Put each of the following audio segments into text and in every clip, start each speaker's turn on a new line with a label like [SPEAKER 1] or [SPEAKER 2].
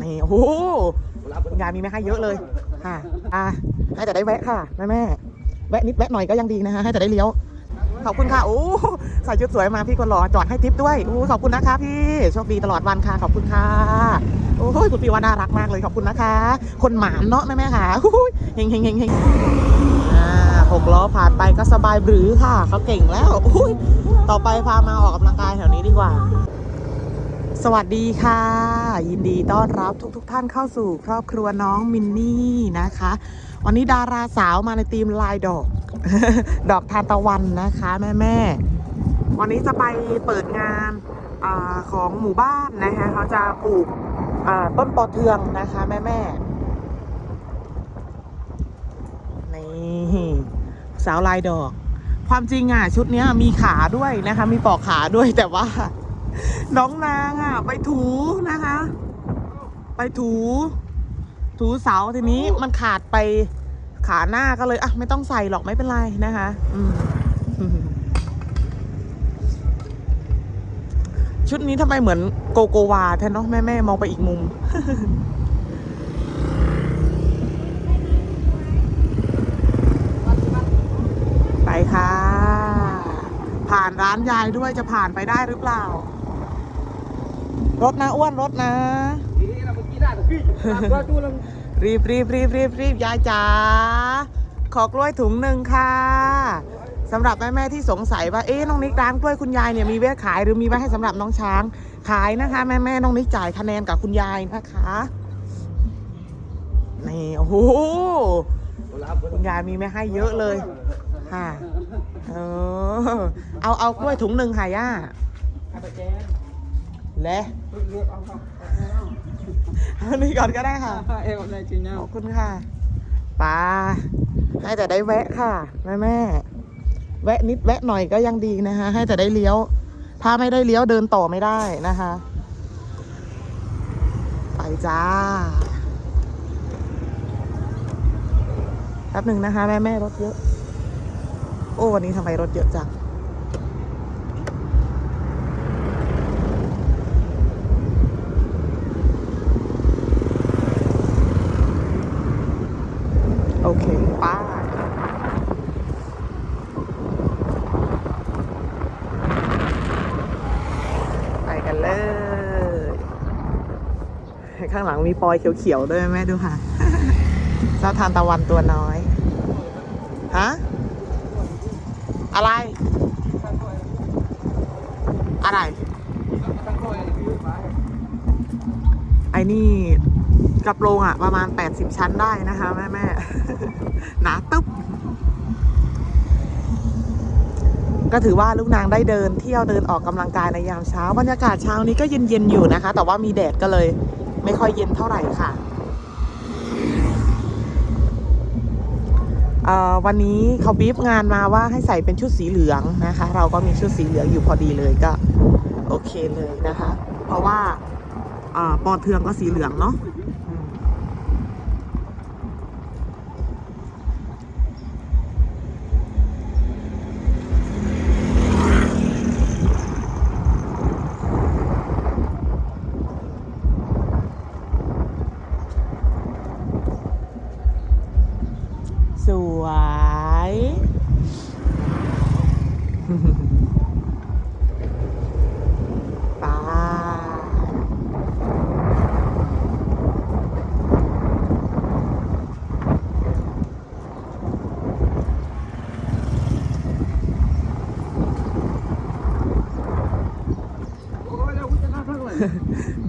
[SPEAKER 1] นี่โอ้โหคุณยายมีไม่ให้เยอะเลยค่ะอะให้แต่ได้แวะค่ะแม่แม่แวะนิดแวะหน่อยก็ยังดีนะคะให้แต่ได้เลี้ยวขอบคุณค่ะโอ้ใส่ชุดสวยมาพี่คนหล่อจอดให้ทิปด้วยโอ้ขอบคุณนะคะพี่โชคดีตลอดวันค่ะขอบคุณค่ะโอ้ยคุณพี่ว่าน่ารักมากเลยขอบคุณนะคะ คนหมานเนาะแม่แม่ค่ะโอ้ยเฮงเฮงเฮงเฮงอ่าหกล้อผ่านไปก็สบายบรือค่ะเขาเก่งแล้วโอ้ยต่อไปพามาออกกำลังกายแถวนี้ดีกว่า สวัสดีค่ะ ยินดีต้อนรับทุกๆทท่านเข้าสู่ครอบครัวน้องมินนี่นะคะ วันนี้ดาราสาวมาในทีมลายดอก ดอกทานตะวันนะคะแม่แม่วันนี้จะไปเปิดงานอของหมู่บ้านนะคะเขาจะปลูกต้นปอเทืองนะคะแม่แม่นี่สาวลายดอก ความจริงอะชุดนี้มีขาด้วยนะคะ มีปอกขาด้วยแต่ว่า น้องนางอะ ไปถูนะคะ ไปถู ถูเสาทีนี้มันขาดไปขาหน้าก็เลยอะไม่ต้องใส่หรอกไม่เป็นไรนะคะ อืมชุดนี้ทำไมเหมือนโกโกวาแทนเนาะแม่แม่ๆมองไปอีกมุม ไปค่ะ ผ่านร้านยายด้วยจะผ่านไปได้หรือเปล่า รถนะอ้วนรถนะ รีบรีบรีบรีบรีบยายจ๋าขอกล้วยถุงหนึ่งค่ะสำหรับแม่แม่ๆที่สงสัยว่าเอ๊ะน้องนิกร้านกล้วยคุณยายเนี่ยมีไว้ขายหรือมีไว้ให้สำหรับน้องช้าง ขายนะคะ แม่แม่ๆน้องนิกจ่ายคะแนนกับคุณยายนะคะนี่โอ้โหคุณยายมีไม่ให้เยอะเลยค่ะเออเอาเอากล้วยถุงหนึ่งค่ะย่า และอันนี้ก่อนก็ได้ค่ะขอบคุณค่ะป้าให้แต่ได้แวะค่ะแม่แม่ๆแวะนิดแวะหน่อยก็ยังดีนะคะ ให้แต่ได้เลี้ยว ถ้าไม่ได้เลี้ยวเดินต่อไม่ได้นะคะ ไปจ้าแป๊บหนึ่งนะคะ แม่แม่ๆรถเยอะ โอ้วันนี้ทำไมรถเยอะจัง โอเคป้าไปกันเลย ข้างหลังมีปอยเขียวๆด้วยแม่ดูค่ะเจ้าทานตะวันตัวน้อย ฮะ อะไร อะไร ไอ้นี่กระโปรงอะประมาณ 80 ชั้นได้นะคะ แม่แม่หนาตึ๊บ ก็ถือว่าลูกนางได้เดินเที่ยวเดินออกกำลังกายในยามเช้า บรรยากาศเช้านี้ก็เย็นๆอยู่นะคะ แต่ว่ามีแดดก็เลย ไม่ค่อยเย็นเท่าไหร่ค่ะเอ่อวันนี้เขาบีบงานมาว่าให้ใส่เป็นชุดสีเหลืองนะคะ เราก็มีชุดสีเหลืองอยู่พอดีเลยก็ โอเคเลยนะคะ เพราะว่าอ่าปอเทืองก็สีเหลืองเนาะ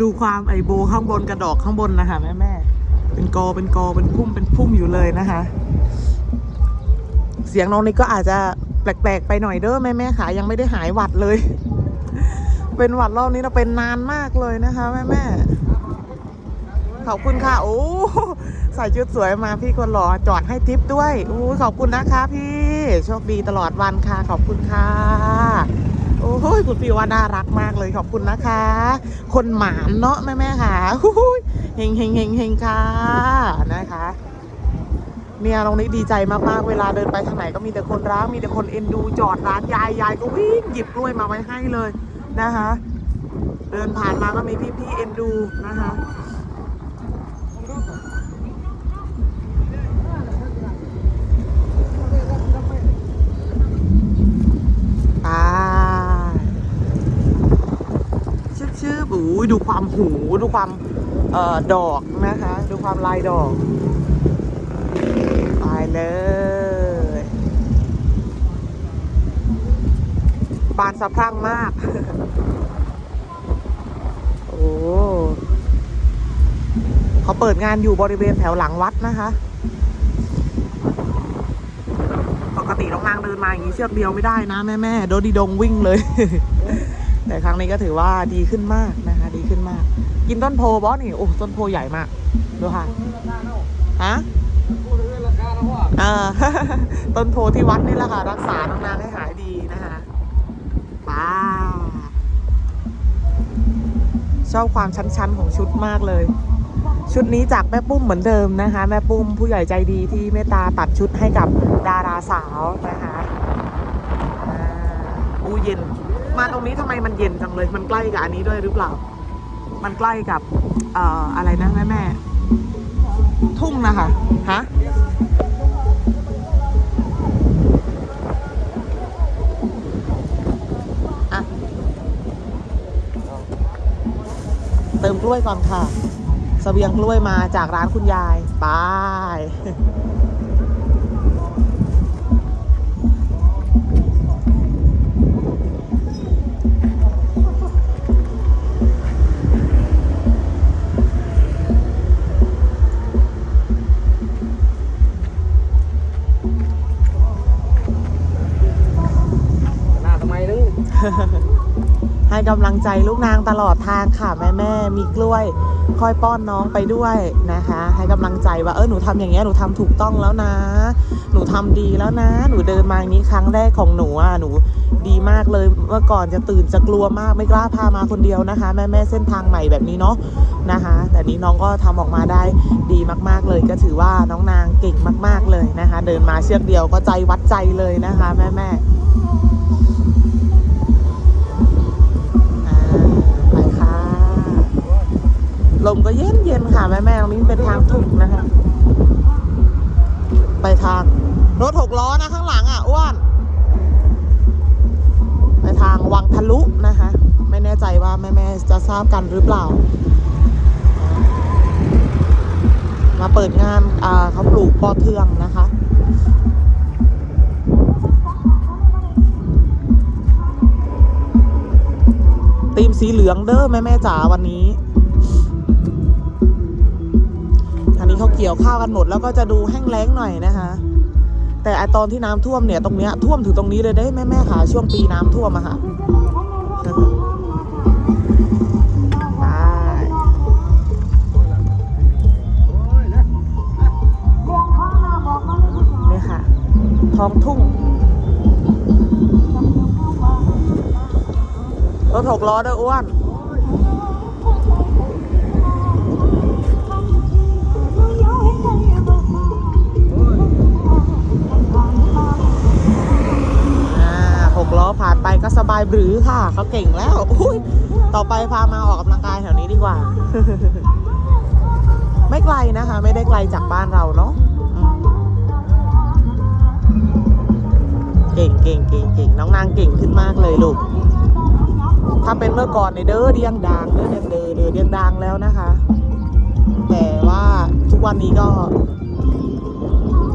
[SPEAKER 1] ดูความไอโบข้างบนกระดอกข้างบนนะคะแม่แม่เป็นกอเป็นกอเป็นพุ่มเป็นพุ่มอยู่เลยนะคะ เสียงน้องนี่ก็อาจจะแปลกๆไปหน่อยเด้อแม่แม่ขายังไม่ได้หายหวัดเลย เป็นหวัดรอบนี้เราเป็นนานมากเลยนะคะแม่แม่ขอบคุณค่ะโอ้ใส่ชุดสวยมาพี่คนหล่อจอดให้ทิปด้วยโอ้ขอบคุณนะคะพี่โชคดีตลอดวันค่ะ ขอบคุณค่ะ โอ้ยคุณพี่ว่าน่ารักมากเลยขอบคุณนะคะ คนหมานเนาะแม่แม่ค่ะโอ้ยเฮงเฮงเฮงเฮงค่ะนะคะเนี่ยตรงนี้ดีใจมากๆ เวลาเดินไปทางไหนก็มีแต่คนรักมีแต่คนเอ็นดูจอดร้านยายยายก็วิ่งหยิบกล้วยมาไว้ให้เลยนะคะ เดินผ่านมาก็มีพี่ๆเอ็นดูนะคะ ดูความหูดูความเอ่อดอกนะคะ ดูความลายดอกไปเลยบานสะพรั่งมาก โอ้เขาเปิดงานอยู่บริเวณแถวหลังวัดนะคะ ปกติน้องนางเดินมาอย่างนี้เชือกเดียวไม่ได้นะแม่แม่โดดีดงวิ่งเลย แต่ครั้งนี้ก็ถือว่าดีขึ้นมากนะคะ ดีขึ้นมาก กินต้นโพบอสนี่โอ้ต้นโพใหญ่มากดูค่ะฮะเออต้นโพที่วัดนี่แหละค่ะ รักษาน้องนางให้หายดีนะคะป้าชอบความชั้นๆของชุดมากเลย ชุดนี้จากแม่ปุ้มเหมือนเดิมนะคะ แม่ปุ้มผู้ใหญ่ใจดีที่เมตตาตัดชุดให้กับดาราสาวนะคะอู้เย็น มาตรงนี้ทำไมมันเย็นจังเลย มันใกล้กับอันนี้ด้วยหรือเปล่า มันใกล้กับ เอ่ออะไรนะแม่แม่ ทุ่งนะคะฮะเติมกล้วยก่อนค่ะสเสบียงกล้วยมาจากร้านคุณยาย ไป
[SPEAKER 2] ง
[SPEAKER 1] ใจลูกนางตลอดทางค่ะแม่แม่มีกล้วยคอยป้อนน้องไปด้วยนะคะ ให้กำลังใจว่าเออหนูทำอย่างเงี้ยหนูทำถูกต้องแล้วนะ หนูทำดีแล้วนะ หนูเดินมาอย่างนี้ครั้งแรกของหนูอะหนูดีมากเลยเมื่อก่อนจะตื่นจะกลัวมากไม่กล้าพามาคนเดียวนะคะ แม่แม่เส้นทางใหม่แบบนี้เนาะนะคะ แต่นี้น้องก็ทำออกมาได้ดีมากๆเลย ก็ถือว่าน้องนางเก่งมาก ๆเลยนะคะ เดินมาเชือกเดียวก็ใจวัดใจเลยนะคะ แม่แม่ ค่ะแม่แม่ตรงนี้เป็นทางถูกนะคะ ไปทาง รถหกล้อนะข้างหลังอะอ้วนไปทางวังทะลุนะคะ ไม่แน่ใจว่าแม่แม่จะทราบกันหรือเปล่า มาเปิดงานเขาปลูกปอเทืองนะคะตีมสีเหลืองเด้อแม่แม่จ๋าวันนี้ นี้เขาเกี่ยวข้าวกันหมด แล้วก็จะดูแห้งแล้งหน่อยนะคะ แต่ไอตอนที่น้ำท่วมเนี่ยตรงเนี้ยท่วมถึงตรงนี้เลยได้แม่แม่ค่ะช่วงปีน้ำท่วมอะค่ะนี่ค่ะท้องทุ่งรถหกล้อด้ออ้วน ก็สบายบรือค่ะ เขาเก่งแล้วอุ้ยต่อไปพามาออกกำลังกายแถวนี้ดีกว่า ไม่ไกลนะคะ ไม่ได้ไกลจากบ้านเราเนาะเก่งเก่งเก่งเก่งน้องนางเก่งขึ้นมากเลยลูก ถ้าเป็นเมื่อก่อนในยเด้อเดียงดังเด้อเด้อเด้อเด้อเดียงดังแล้วนะคะ แต่ว่าทุกวันนี้ก็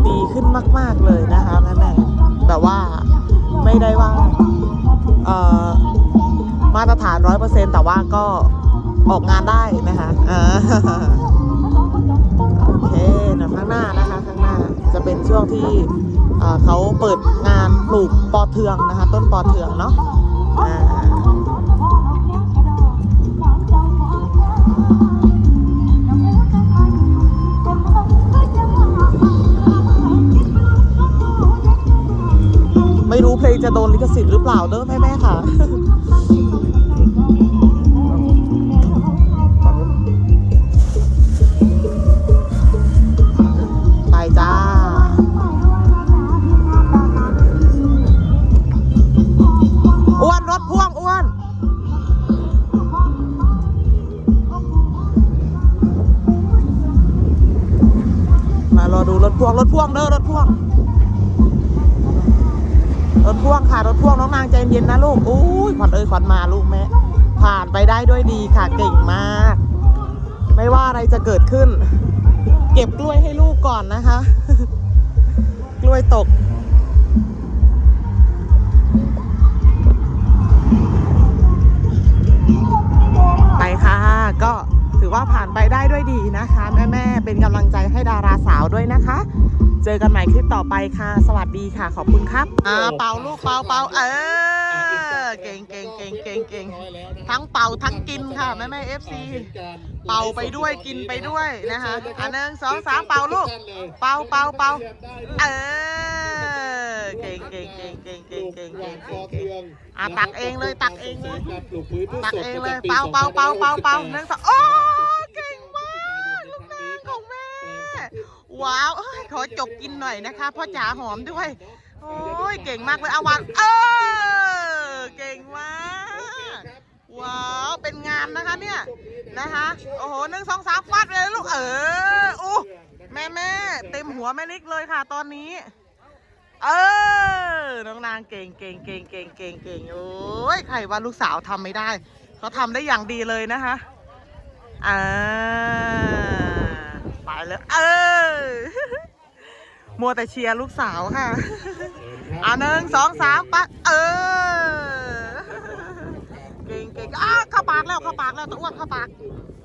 [SPEAKER 1] ดีขึ้นมาก ๆเลยนะคะแม่แม่แบบว่าไม่ได้ว่า มาตรฐานร้อยเปอร์เซ็นแต่ว่าก็ออกงานได้นะคะโอเคนะข้างหน้านะคะข้างหน้าจะเป็นช่วงที่เขาเปิดงานปลูกปอเทืองนะคะ ต้นปอเทืองเนาะ เพลงจะโดนลิขสิทธิ์หรือเปล่าเด้อแม่แม่ค่ะไปจ้า อ้วนรถพ่วงอ้วนมารอดูรถพ่วงรถพ่วงเด้อรถพ่วง รถพ่วงค่ะรถพ่วงน้องนางใจเย็นนะลูกอุ้ยขวัญเอ้ยขวัญมาลูกแม่ผ่านไปได้ด้วยดีค่ะเก่งมาก ไม่ว่าอะไรจะเกิดขึ้น เก็บกล้วยให้ลูกก่อนนะคะ กล้วยตกไปค่ะ ก็ถือว่าผ่านไปได้ด้วยดีนะคะ แม่ๆเป็นกำลังใจให้ดาราสาวด้วยนะคะ เจอกันใหม่คลิปต่อไปค่ะ สวัสดีค่ะ ขอบคุณครับอ่าเป่าลูกเป่าเป่าเออเก่งเก่งเก่งเก่งเก่งทั้งเป่าทั้งกินค่ะแม่แม่เอฟซีเป่าไปด้วยกินไปด้วยนะคะอันหนึ่งสองสามเป่าลูก เป่าเป่าเป่าเออเก่งเก่งเก่งเก่งเก่งเก่งเก่งเก่งเก่งอะตักเองเลยตักเองเลยตักเองเลยเป่าเป่าเป่าเป่าเป่าหนึ่งสองโอ้เก่งมากลูกนางของแม่ ว้าวเอ้ยขอจกกินหน่อยนะคะพ่อจ๋าหอมด้วย โอ้ยเก่งมากเลยเอาวางเออเก่งมากว้าวเป็นงานนะคะเนี่ยนะคะโอ้โหหนึ่งสองสามฟาดเลยลูกเอออู้แม่แม่เต็มหัวแม่นิกเลยค่ะ ตอนนี้ เออน้องนางเก่งเก่งเก่งเก่งเก่งเก่งโอ้ยใครว่าลูกสาวทำไม่ได้เขาทำได้อย่างดีเลยนะคะอ่า ไปเลยเออ มัวแต่เชียร์ลูกสาวค่ะ อ่าหนึ่งสองสามปะเออ เก่งเก่งอ้าเข้าปากแล้วเข้าปากแล้วตัวอ้วนเข้าปาก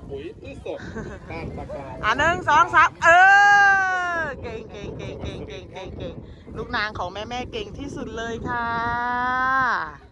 [SPEAKER 3] ปุ๋ยพืชสดการประกาศ
[SPEAKER 1] อ่าหนึ่งสองสามเออ เก่งเก่งเก่งเก่งเก่งเก่งเก่งลูกนางของแม่แม่เก่งที่สุดเลยค่ะ